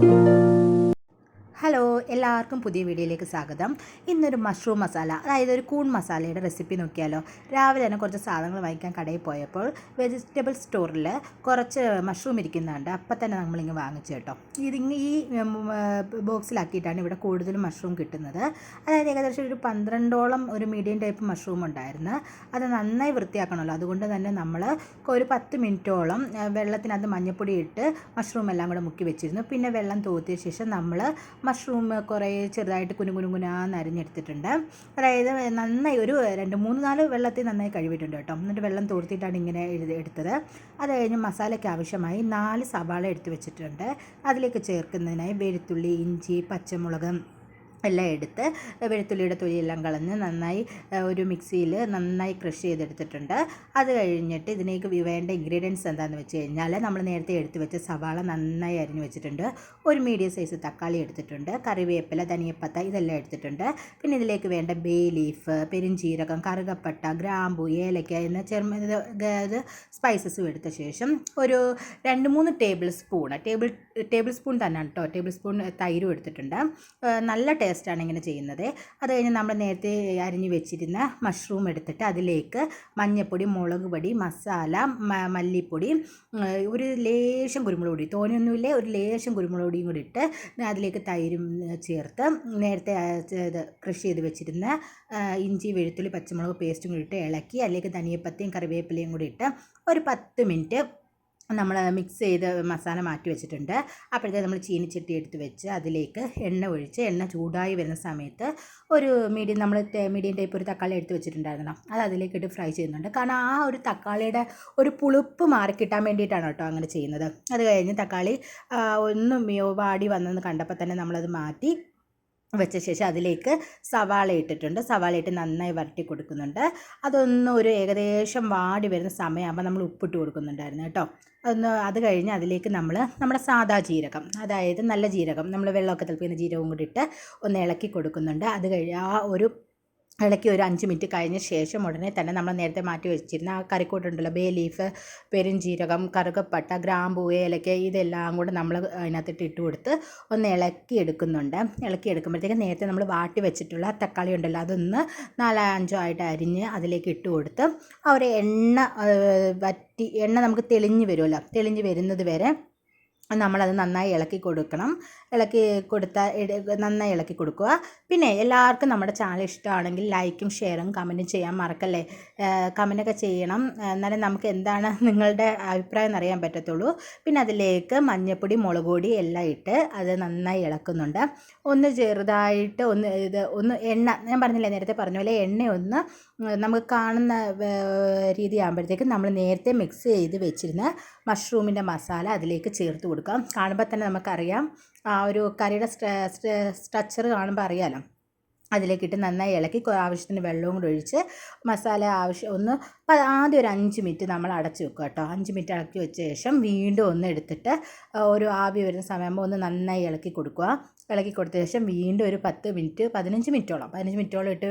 Thank you. എല്ലാവർക്കും പുതിയ വീഡിയോയിലേക്ക് സ്വാഗതം. ഇന്നൊരു മഷ്റൂം മസാല അതായത് ഒരു കൂൺ മസാലയുടെ റെസിപ്പി നോക്കിയാലോ. രാവിലെ തന്നെ കുറച്ച് സാധനങ്ങൾ വാങ്ങിക്കാൻ കടയിൽ പോയപ്പോൾ വെജിറ്റബിൾ സ്റ്റോറിൽ കുറച്ച് മഷ്റൂം ഇരിക്കുന്നുണ്ട്. അപ്പം തന്നെ നമ്മളിങ്ങ് വാങ്ങിച്ചു കേട്ടോ. ഇതിങ്ങ് ഈ ബോക്സിലാക്കിയിട്ടാണ് ഇവിടെ കൂടുതലും മഷ്റൂം കിട്ടുന്നത്. അതായത് ഏകദേശം ഒരു പന്ത്രണ്ടോളം ഒരു മീഡിയം ടൈപ്പ് മഷ്റൂം ഉണ്ടായിരുന്നു. അത് നന്നായി വൃത്തിയാക്കണമല്ലോ. അതുകൊണ്ട് തന്നെ നമ്മൾ ഒരു പത്ത് മിനിറ്റോളം വെള്ളത്തിനകത്ത് മഞ്ഞപ്പൊടി ഇട്ട് മഷ്റൂം എല്ലാം കൂടെ മുക്കി വെച്ചിരുന്നു. പിന്നെ വെള്ളം തോത്തിയ ശേഷം നമ്മൾ മഷ്റൂം കുറേ ചെറുതായിട്ട് കുനു കുനു കുനാന്ന് അരിഞ്ഞെടുത്തിട്ടുണ്ട്. അതായത് നന്നായി ഒരു രണ്ട് മൂന്ന് നാല് വെള്ളത്തിൽ നന്നായി കഴുകിയിട്ടുണ്ട് കേട്ടോ. എന്നിട്ട് വെള്ളം തോർത്തിയിട്ടാണ് ഇങ്ങനെ എഴുതി എടുത്തത്. അത് കഴിഞ്ഞ് മസാലയ്ക്ക് ആവശ്യമായി നാല് സവാള എടുത്ത് വെച്ചിട്ടുണ്ട്. അതിലേക്ക് ചേർക്കുന്നതിനായി വെളുത്തുള്ളി ഇഞ്ചി പച്ചമുളക് എല്ലാം എടുത്ത് വെളുത്തുള്ളിയുടെ തൊലിയെല്ലാം കളഞ്ഞ് നന്നായി ഒരു മിക്സിയിൽ നന്നായി ക്രഷ് ചെയ്തെടുത്തിട്ടുണ്ട്. അത് കഴിഞ്ഞിട്ട് ഇതിനേക്ക് വേണ്ട ഇൻഗ്രീഡിയൻസ് എന്താണെന്ന് വെച്ച് കഴിഞ്ഞാൽ നമ്മൾ നേരത്തെ എടുത്ത് വെച്ച സവാള നന്നായി അരിഞ്ഞു വെച്ചിട്ടുണ്ട്. ഒരു മീഡിയം സൈസ് തക്കാളി എടുത്തിട്ടുണ്ട്. കറിവേപ്പില ധനിയപ്പത്ത ഇതെല്ലാം എടുത്തിട്ടുണ്ട്. പിന്നെ ഇതിലേക്ക് വേണ്ട ബേ ലീഫ് പെരിഞ്ചീരകം കറുകപ്പട്ട ഗ്രാമ്പു ഏലക്ക എന്ന ചെറുമ ഇത് സ്പൈസസും എടുത്ത ശേഷം ഒരു രണ്ട് മൂന്ന് tablespoon table tablespoon തന്നെ കേട്ടോ ടേബിൾ സ്പൂൺ തൈരും എടുത്തിട്ടുണ്ട്. നല്ല നല്ല ടേസ്റ്റാണ് ഇങ്ങനെ ചെയ്യുന്നത്. അത് കഴിഞ്ഞ് നമ്മൾ നേരത്തെ അരിഞ്ഞു വെച്ചിരുന്ന മഷ്റൂം എടുത്തിട്ട് അതിലേക്ക് മഞ്ഞൾപ്പൊടി മുളക് പൊടി മസാല മല്ലിപ്പൊടി ഒരു ലേശം കുരുമുളക് പൊടി തോനെയൊന്നുമില്ലേ ഒരു ലേശം കുരുമുളക് പൊടിയും കൂടി ഇട്ട് അതിലേക്ക് തൈരും ചേർത്ത് നേരത്തെ കൃഷി ചെയ്ത് വെച്ചിരുന്ന ഇഞ്ചി വെളുത്തുള്ളി പച്ചമുളക് പേസ്റ്റും കൂടി ഇട്ട് ഇളക്കി അതിലേക്ക് ധനിയപ്പത്തയും കറിവേപ്പിലയും കൂടി ഇട്ട് ഒരു പത്ത് മിനിറ്റ് നമ്മൾ മിക്സ് ചെയ്ത് മസാല മാറ്റി വെച്ചിട്ടുണ്ട്. അപ്പോഴത്തേക്ക് നമ്മൾ ചീനിച്ചട്ടി എടുത്ത് വെച്ച് അതിലേക്ക് എണ്ണ ഒഴിച്ച് എണ്ണ ചൂടായി വരുന്ന സമയത്ത് ഒരു മീഡിയം നമ്മൾ മീഡിയം ടൈപ്പ് ഒരു തക്കാളി എടുത്ത് വെച്ചിട്ടുണ്ടായിരുന്നു അത് അതിലേക്ക് ഇട്ട് ഫ്രൈ ചെയ്യുന്നുണ്ട്. കാരണം ആ ഒരു തക്കാളിയുടെ ഒരു പുളിപ്പ് മാറി കിട്ടാൻ വേണ്ടിയിട്ടാണ് കേട്ടോ അങ്ങനെ ചെയ്യുന്നത്. അത് കഴിഞ്ഞ് തക്കാളി ഒന്നും വാടി വന്നെന്ന് കണ്ടപ്പോൾ തന്നെ നമ്മളത് മാറ്റി വെച്ച ശേഷം അതിലേക്ക് സവാള ഇട്ടിട്ടുണ്ട്. സവാള ഇട്ട് നന്നായി വരട്ടി കൊടുക്കുന്നുണ്ട്. അതൊന്ന് ഒരു ഏകദേശം വാടി വരുന്ന സമയമാകുമ്പോൾ നമ്മൾ ഉപ്പിട്ട് കൊടുക്കുന്നുണ്ടായിരുന്നു കേട്ടോ. അതൊന്ന് അത് കഴിഞ്ഞ് അതിലേക്ക് നമ്മൾ നമ്മുടെ സാദാ ജീരകം അതായത് നല്ല ജീരകം നമ്മൾ വെള്ളമൊക്കെ തിളപ്പിക്കുന്ന ജീരകവും കൂടി ഇട്ട് ഒന്ന് ഇളക്കി കൊടുക്കുന്നുണ്ട്. അത് കഴിഞ്ഞ് ആ ഒരു ഇളക്കി ഒരു അഞ്ച് മിനിറ്റ് കഴിഞ്ഞ ശേഷം ഉടനെ തന്നെ നമ്മൾ നേരത്തെ മാറ്റി വെച്ചിരുന്ന ആ കറിക്കൂട്ടുണ്ടല്ലോ ബേ ലീഫ് പെരുംജീരകം കറുകപ്പട്ട ഗ്രാമ്പൂ ഏലക്ക ഇതെല്ലാം കൂടെ നമ്മൾ അതിനകത്തിട്ട് ഇട്ട് കൊടുത്ത് ഒന്ന് ഇളക്കി എടുക്കുന്നുണ്ട്. ഇളക്കി എടുക്കുമ്പോഴത്തേക്ക് നേരത്തെ നമ്മൾ വാട്ടി വെച്ചിട്ടുള്ള തക്കാളി ഉണ്ടല്ലോ അതൊന്ന് നാലോ അഞ്ചോ ആയിട്ട് അരിഞ്ഞ് അതിലേക്ക് ഇട്ട് കൊടുത്ത് ആ ഒരു എണ്ണ വറ്റി എണ്ണ നമുക്ക് തെളിഞ്ഞ് വരുമല്ലോ തെളിഞ്ഞ് വരുന്നത് വരെ നമ്മളത് നന്നായി ഇളക്കി കൊടുക്കണം. ഇളക്കി കൊടുത്താൽ നന്നായി ഇളക്കി കൊടുക്കുക. പിന്നെ എല്ലാവർക്കും നമ്മുടെ ചാനൽ ഇഷ്ടമാണെങ്കിൽ ലൈക്കും ഷെയറും കമന്റും ചെയ്യാൻ മറക്കല്ലേ? കമന്റൊക്കെ ചെയ്യണം. എന്നാലേ നമുക്ക് എന്താണ് നിങ്ങളുടെ അഭിപ്രായം എന്നറിയാൻ പറ്റത്തുള്ളൂ. പിന്നെ അതിലേക്ക് മഞ്ഞൾപ്പൊടി മുളക് പൊടി എല്ലാം ഇട്ട് അത് നന്നായി ഇളക്കുന്നുണ്ട്. ഒന്ന് ചെറുതായിട്ട് ഒന്ന് ഇത് ഒന്ന് എണ്ണ ഞാൻ പറഞ്ഞില്ലേ നേരത്തെ പറഞ്ഞ പോലെ എണ്ണ ഒന്ന് നമുക്ക് കാണുന്ന രീതിയാകുമ്പോഴത്തേക്കും നമ്മൾ നേരത്തെ മിക്സ് ചെയ്ത് വെച്ചിരുന്ന മഷ്റൂമിന്റെ മസാല അതിലേക്ക് ചേർത്ത് കൊടുക്കാം. കാണുമ്പോൾ തന്നെ നമുക്കറിയാം. ആ ഒരു കറിയുടെ സ്ട്രക്ചർ കാണുമ്പോൾ അറിയാലോ. അതിലേക്കിട്ട് നന്നായി ഇളക്കി ആവശ്യത്തിന് വെള്ളവും കൂടി ഒഴിച്ച് മസാല ആവശ്യം ഒന്ന് ആദ്യം ഒരു അഞ്ച് മിനിറ്റ് നമ്മൾ അടച്ച് വെക്കുക കേട്ടോ. അഞ്ച് മിനിറ്റ് ഇളക്കി വെച്ച ശേഷം വീണ്ടും ഒന്ന് എടുത്തിട്ട് ഒരു ആവി വരുന്ന സമയമാകുമ്പോൾ ഒന്ന് നന്നായി ഇളക്കി കൊടുക്കുക. ഇളക്കി കൊടുത്ത ശേഷം വീണ്ടും ഒരു പത്ത് മിനിറ്റ് പതിനഞ്ച് മിനിറ്റോളം പതിനഞ്ച് മിനിറ്റോളം ഇട്ട്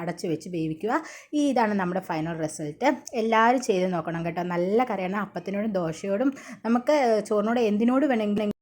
അടച്ച് വെച്ച് വേവിക്കുക. ഈ ഇതാണ് നമ്മുടെ ഫൈനൽ റിസൾട്ട് എല്ലാവരും ചെയ്ത് നോക്കണം കേട്ടോ. നല്ല കറിയാണ്. അപ്പത്തിനോടും ദോശയോടും നമുക്ക് ചോറിനോട് എന്തിനോട് വേണമെങ്കിലും